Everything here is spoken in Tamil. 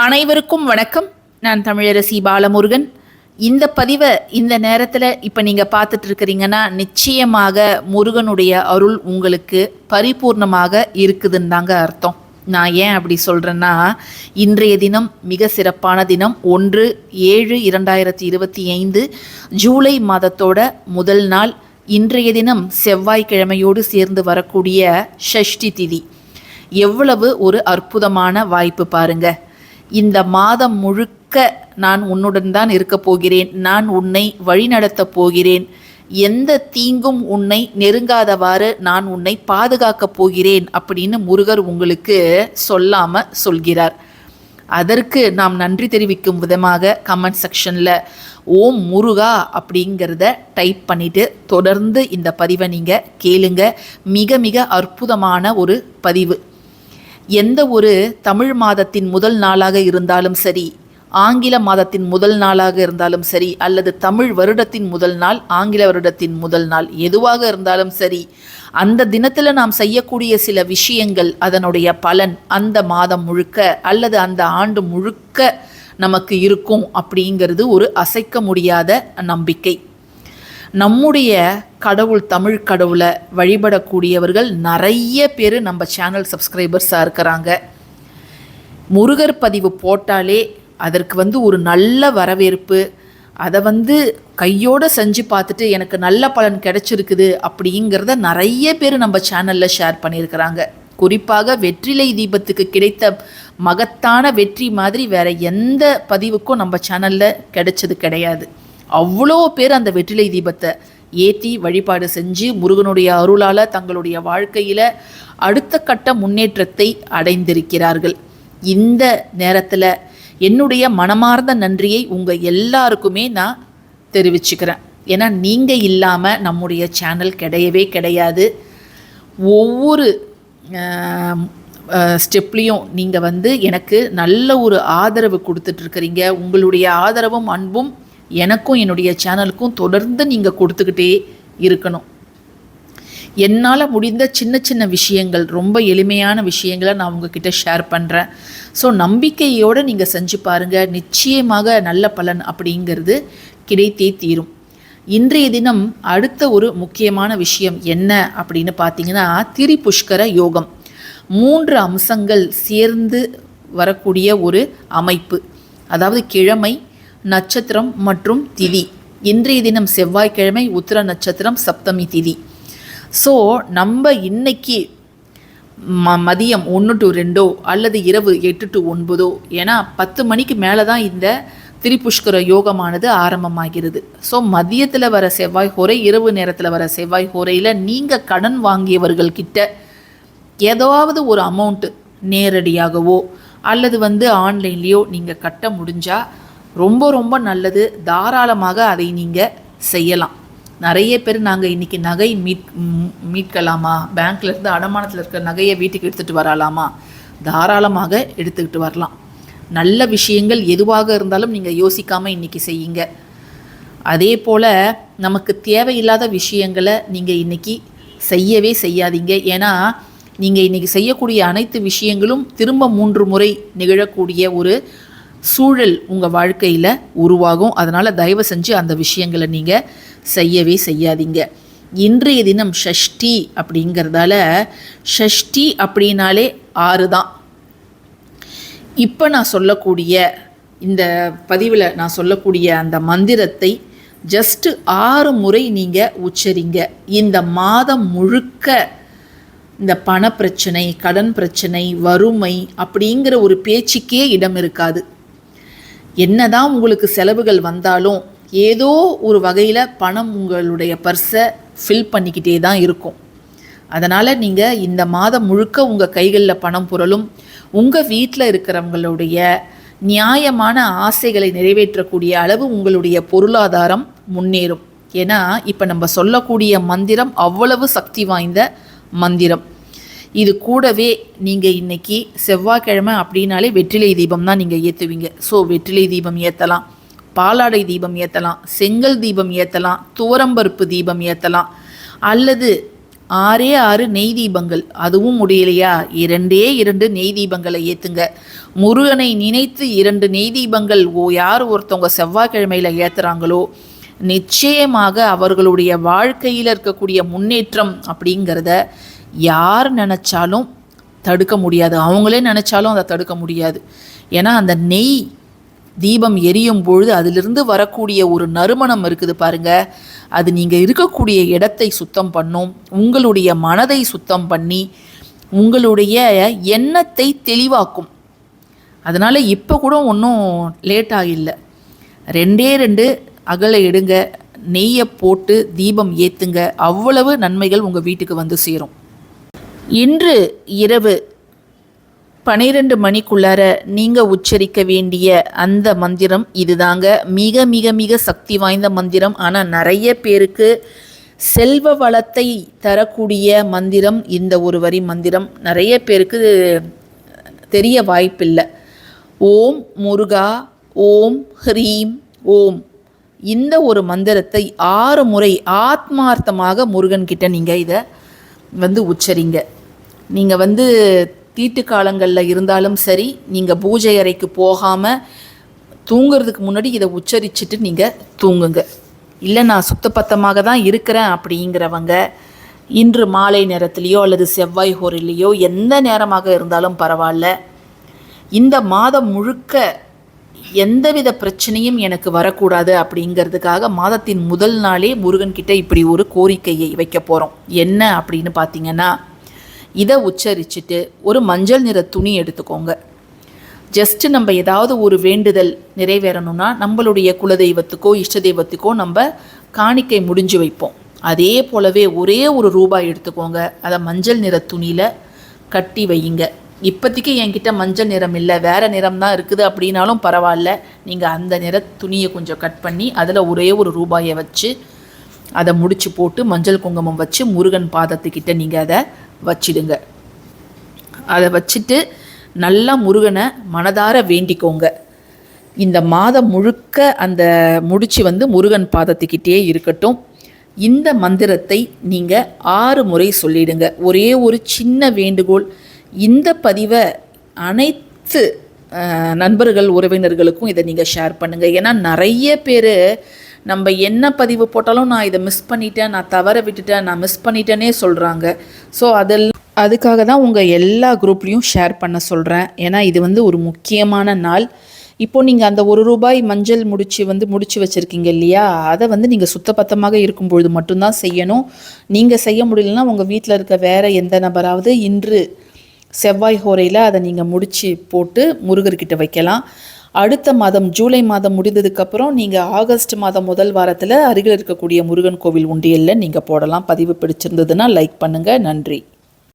அனைவருக்கும் வணக்கம். நான் தமிழரசி பாலமுருகன். இந்த பதிவை இந்த நேரத்தில் இப்போ நீங்கள் பார்த்துட்டு இருக்கிறீங்கன்னா நிச்சயமாக முருகனுடைய அருள் உங்களுக்கு பரிபூர்ணமாக இருக்குதுன்னு தாங்க அர்த்தம். நான் ஏன் அப்படி சொல்கிறேன்னா இன்றைய தினம் மிக சிறப்பான தினம். ஒன்று ஏழு இரண்டாயிரத்தி இருபத்தி ஐந்து ஜூலை மாதத்தோட முதல் நாள். இன்றைய தினம் செவ்வாய்க்கிழமையோடு சேர்ந்து வரக்கூடிய ஷஷ்டி திதி. எவ்வளவு ஒரு அற்புதமான வாய்ப்பு பாருங்கள் இந்த மாதம் முழுக்க நான் உன்னுடன் தான் இருக்க போகிறேன். நான் உன்னை வழிநடத்தப் போகிறேன். எந்த தீங்கும் உன்னை நெருங்காதவாறு நான் உன்னை பாதுகாக்கப் போகிறேன் அப்படின்னு முருகர் உங்களுக்கு சொல்லாம சொல்கிறார். அதற்கு நாம் நன்றி தெரிவிக்கும் விதமாக கமெண்ட் செக்ஷனில் ஓம் முருகா அப்படிங்கிறத டைப் பண்ணிவிட்டு தொடர்ந்து இந்த பதிவை நீங்கள் கேளுங்க. மிக மிக அற்புதமான ஒரு பதிவு. எந்த ஒரு தமிழ் மாதத்தின் முதல் நாளாக இருந்தாலும் சரி ஆங்கில மாதத்தின் முதல் நாளாக இருந்தாலும் சரி அல்லது தமிழ் வருடத்தின் முதல் நாள் ஆங்கில வருடத்தின் முதல் நாள் எதுவாக இருந்தாலும் சரி அந்த தினத்தில் நாம் செய்யக்கூடிய சில விஷயங்கள் அதனுடைய பலன் அந்த மாதம் முழுக்க அல்லது அந்த ஆண்டு முழுக்க நமக்கு இருக்கும் அப்படிங்கிறது ஒரு அசைக்க முடியாத நம்பிக்கை. நம்முடைய கடவுள் தமிழ் கடவுளை வழிபடக்கூடியவர்கள் நிறைய பேர் நம்ம சேனல் சப்ஸ்கிரைபர்ஸாக இருக்கிறாங்க. முருகர் பதிவு போட்டாலே அதற்கு வந்து ஒரு நல்ல வரவேற்பு. அதை வந்து கையோடு செஞ்சு பார்த்துட்டு எனக்கு நல்ல பலன் கிடைச்சிருக்குது அப்படிங்கிறத நிறைய பேர் நம்ம சேனலில் ஷேர் பண்ணியிருக்கிறாங்க. குறிப்பாக வெற்றிலை தீபத்துக்கு கிடைத்த மகத்தான வெற்றி மாதிரி வேற எந்த பதிவுக்கும் நம்ம சேனலில் கிடைச்சது கிடையாது. அவ்வளோ பேர் அந்த வெற்றிலை தீபத்தை ஏற்றி வழிபாடு செஞ்சு முருகனுடைய அருளால் தங்களுடைய வாழ்க்கையில் அடுத்த கட்ட முன்னேற்றத்தை அடைந்திருக்கிறார்கள். இந்த நேரத்தில் என்னுடைய மனமார்ந்த நன்றியை உங்கள் எல்லாருக்குமே நான் தெரிவிச்சுக்கிறேன். ஏன்னா நீங்கள் இல்லாமல் நம்முடைய சேனல் கிடையவே கிடையாது. ஒவ்வொரு ஸ்டெப்லேயும் நீங்கள் வந்து எனக்கு நல்ல ஒரு ஆதரவு கொடுத்துட்ருக்கிறீங்க உங்களுடைய ஆதரவும் அன்பும் எனக்கும் என்னுடைய சேனலுக்கும் தொடர்ந்து நீங்கள் கொடுத்துக்கிட்டே இருக்கணும். என்னால் முடிந்த சின்ன சின்ன விஷயங்கள் ரொம்ப எளிமையான விஷயங்களை நான் உங்ககிட்ட ஷேர் பண்ணுறேன் ஸோ நம்பிக்கையோடு நீங்கள் செஞ்சு பாருங்கள் நிச்சயமாக நல்ல பலன் அப்படிங்கிறது கிடைத்தே தீரும். இன்றைய தினம் அடுத்த ஒரு முக்கியமான விஷயம் என்ன அப்படின்னு பார்த்தீங்கன்னா திரிபுஷ்கர யோகம். மூன்று அம்சங்கள் சேர்ந்து வரக்கூடிய ஒரு அமைப்பு. அதாவது கிழமை நட்சத்திரம் மற்றும் திதி. இன்றைய தினம் செவ்வாய்க்கிழமை உத்திர நட்சத்திரம் சப்தமி திதி. ஸோ நம்ம இன்னைக்கு ம மதியம் ஒன்று டு ரெண்டோ அல்லது இரவு எட்டு டு ஒன்பதோ ஏன்னா பத்து மணிக்கு மேலே தான் இந்த திரிபுஷ்கர யோகமானது ஆரம்பமாகிறது. ஸோ மதியத்தில் வர செவ்வாய் ஹோரை இரவு நேரத்தில் வர செவ்வாய் ஹோரையில் நீங்கள் கடன் வாங்கியவர்கள் கிட்ட ஏதாவது ஒரு அமௌண்ட்டு நேரடியாகவோ அல்லது வந்து ஆன்லைன்லேயோ நீங்கள் கட்ட முடிஞ்சால் ரொம்ப ரொம்ப நல்லது. தாராளமாக அதை நீங்கள் செய்யலாம். நிறைய பேர் நாங்கள் இன்றைக்கி நகை மீட் மீட்கலாமா? பேங்க்லேருந்து அடமானத்தில் இருக்கிற நகையை வீட்டுக்கு எடுத்துகிட்டு வரலாமா? தாராளமாக எடுத்துக்கிட்டு வரலாம். நல்ல விஷயங்கள் எதுவாக இருந்தாலும் நீங்கள் யோசிக்காமல் இன்றைக்கி செய்யுங்க. அதே போல் நமக்கு தேவையில்லாத விஷயங்களை நீங்கள் இன்றைக்கி செய்யவே செய்யாதீங்க. ஏன்னா நீங்கள் இன்றைக்கி செய்யக்கூடிய அனைத்து விஷயங்களும் திரும்ப மூன்று முறை நிகழக்கூடிய ஒரு சூழல் உங்கள் வாழ்க்கையில் உருவாகும். அதனால் தயவு செஞ்சு அந்த விஷயங்களை நீங்கள் செய்யவே செய்யாதீங்க. இன்றைய தினம் ஷஷ்டி அப்படிங்கிறதால ஷஷ்டி அப்படின்னாலே ஆறு தான். இப்போ நான் சொல்லக்கூடிய இந்த பதிவில் நான் சொல்லக்கூடிய அந்த மந்திரத்தை ஜஸ்ட்டு ஆறு முறை நீங்கள் உச்சரிங்க. இந்த மாதம் முழுக்க இந்த பணப்பிரச்சனை கடன் பிரச்சனை வறுமை அப்படிங்கிற ஒரு பேச்சுக்கே இடம் இருக்காது. என்னதான் உங்களுக்கு செலவுகள் வந்தாலும் ஏதோ ஒரு வகையில் பணம் உங்களுடைய பர்ஸை ஃபில் பண்ணிக்கிட்டே தான் இருக்கும். அதனால் நீங்கள் இந்த மாதம் முழுக்க உங்கள் கைகளில் பணம் புரளும். உங்கள் வீட்டில் இருக்கிறவங்களுடைய நியாயமான ஆசைகளை நிறைவேற்றக்கூடிய அளவு உங்களுடைய பொருளாதாரம் முன்னேறும். ஏன்னா இப்போ நம்ம சொல்லக்கூடிய மந்திரம் அவ்வளவு சக்தி வாய்ந்த மந்திரம். இது கூடவே நீங்கள் இன்றைக்கி செவ்வாய்க்கிழமை அப்படின்னாலே வெற்றிலை தீபம் தான் நீங்கள் ஏற்றுவீங்க ஸோ வெற்றிலை தீபம் ஏற்றலாம் பாலாடை தீபம் ஏற்றலாம் செங்கல் தீபம் ஏற்றலாம் துவரம்பருப்பு தீபம் ஏற்றலாம் அல்லது ஆறே ஆறு நெய் தீபங்கள். அதுவும் முடியலையா? இரண்டே இரண்டு நெய் தீபங்களை ஏற்றுங்க முருகனை நினைத்து இரண்டு நெய் தீபங்கள் ஓ யார் ஒருத்தவங்க செவ்வாய்க்கிழமையில் ஏற்றுறாங்களோ நிச்சயமாக அவர்களுடைய வாழ்க்கையில் இருக்கக்கூடிய முன்னேற்றம் அப்படிங்கிறத யார் நினச்சாலும் தடுக்க முடியாது. அவங்களே நினச்சாலும் அதை தடுக்க முடியாது. ஏன்னா அந்த நெய் தீபம் எரியும் பொழுது அதிலிருந்து வரக்கூடிய ஒரு நறுமணம் இருக்குது பாருங்க. அது நீங்கள் இருக்கக்கூடிய இடத்தை சுத்தம் பண்ணும். உங்களுடைய மனதை சுத்தம் பண்ணி உங்களுடைய எண்ணத்தை தெளிவாக்கும். அதனால் இப்போ கூட ஒன்றும் லேட்டாக இல்லை. ரெண்டே ரெண்டு அகலை எடுங்க. நெய்யை போட்டு தீபம் ஏற்றுங்க அவ்வளவு நன்மைகள் உங்கள் வீட்டுக்கு வந்து சேரும். இன்று இரவு பனிரெண்டு மணிக்குள்ளார நீங்கள் உச்சரிக்க வேண்டிய அந்த மந்திரம் இதுதாங்க. மிக மிக மிக சக்தி வாய்ந்த மந்திரம். ஆனால் நிறைய பேருக்கு செல்வ வளத்தை தரக்கூடிய மந்திரம் இந்த ஒரு வரி மந்திரம். நிறைய பேருக்கு தெரிய வாய்ப்பில்லை. ஓம் முருகா ஓம் ஹ்ரீம் ஓம். இந்த ஒரு மந்திரத்தை ஆறு முறை ஆத்மார்த்தமாக முருகன்கிட்ட நீங்கள் இதை வந்து உச்சரிங்க. நீங்கள் வந்து தீட்டு காலங்களில் இருந்தாலும் சரி நீங்கள் பூஜை அறைக்கு போகாமல் தூங்குறதுக்கு முன்னாடி இதை உச்சரிச்சுட்டு நீங்கள் தூங்குங்க. இல்லை நான் சுத்தப்பத்தமாக தான் இருக்கிறேன் அப்படிங்கிறவங்க இன்று மாலை நேரத்துலேயோ அல்லது செவ்வாய் ஹோரிலேயோ எந்த நேரமாக இருந்தாலும் பரவாயில்ல. இந்த மாதம் முழுக்க எந்தவித பிரச்சனையும் எனக்கு வரக்கூடாது அப்படிங்கிறதுக்காக மாதத்தின் முதல் நாளே முருகன்கிட்ட இப்படி ஒரு கோரிக்கையை வைக்க போகிறோம் என்ன அப்படின்னு பார்த்தீங்கன்னா இதை உச்சரிச்சுட்டு ஒரு மஞ்சள் நிற துணி எடுத்துக்கோங்க. ஜஸ்ட்டு நம்ம ஏதாவது ஒரு வேண்டுதல் நிறைவேறணும்னா நம்மளுடைய குலதெய்வத்துக்கோ இஷ்ட தெய்வத்துக்கோ நம்ம காணிக்கை முடிஞ்சு வைப்போம். அதே போலவே ஒரே ஒரு ரூபாய் எடுத்துக்கோங்க. அதை மஞ்சள் நிற துணியில் கட்டி வையுங்க. இப்போதைக்கு என்கிட்ட மஞ்சள் நிறம் இல்லை வேறு நிறம் தான் இருக்குது அப்படின்னாலும் பரவாயில்ல. நீங்கள் அந்த நிற துணியை கொஞ்சம் கட் பண்ணி அதில் ஒரே ஒரு ரூபாயை வச்சு அதை முடிச்சு போட்டு மஞ்சள் குங்குமம் வச்சு முருகன் பாதத்துக்கிட்ட நீங்கள் அதை வச்சிடுங்க. அதை வச்சுட்டு நல்லா முருகனை மனதார வேண்டிக்கோங்க. இந்த மாதம் முழுக்க அந்த முடிச்சு வந்து முருகன் பாதத்துக்கிட்டே இருக்கட்டும். இந்த மந்திரத்தை நீங்கள் ஆறு முறை சொல்லிடுங்க. ஒரே ஒரு சின்ன வேண்டுகோள். இந்த பதிவை அனைத்து நண்பர்கள் உறவினர்களுக்கும் இதை நீங்கள் ஷேர் பண்ணுங்கள் ஏன்னா நிறைய பேர் நம்ம என்ன பதிவு போட்டாலும் நான் இதை மிஸ் பண்ணிட்டேன் நான் தவற விட்டுட்டேன் நான் மிஸ் பண்ணிட்டேனே சொல்கிறாங்க ஸோ அதில் அதுக்காக தான் உங்கள் எல்லா குரூப்லேயும் ஷேர் பண்ண சொல்கிறேன் ஏன்னா இது வந்து ஒரு முக்கியமான நாள். இப்போது நீங்கள் அந்த ஒரு ரூபாய் மஞ்சள் முடிச்சு வந்து முடிச்சு வச்சுருக்கீங்க இல்லையா? அதை வந்து நீங்கள் சுத்தபத்தமாக இருக்கும்பொழுது மட்டும்தான் செய்யணும். நீங்கள் செய்ய முடியலன்னா உங்கள் வீட்டில் இருக்க வேறு எந்த நபராவது இன்று செவ்வாய் ஹோரையில் அதை நீங்கள் முடித்து போட்டு முருகர்கிட்ட வைக்கலாம். அடுத்த மாதம் ஜூலை மாதம் முடிந்ததுக்கப்புறம் நீங்கள் ஆகஸ்ட் மாதம் முதல் வாரத்தில் அருகில் இருக்கக்கூடிய முருகன் கோவில் உண்டியலில் நீங்கள் போடலாம். பதிவு பிடிச்சிருந்ததுன்னா லைக் பண்ணுங்கள் நன்றி.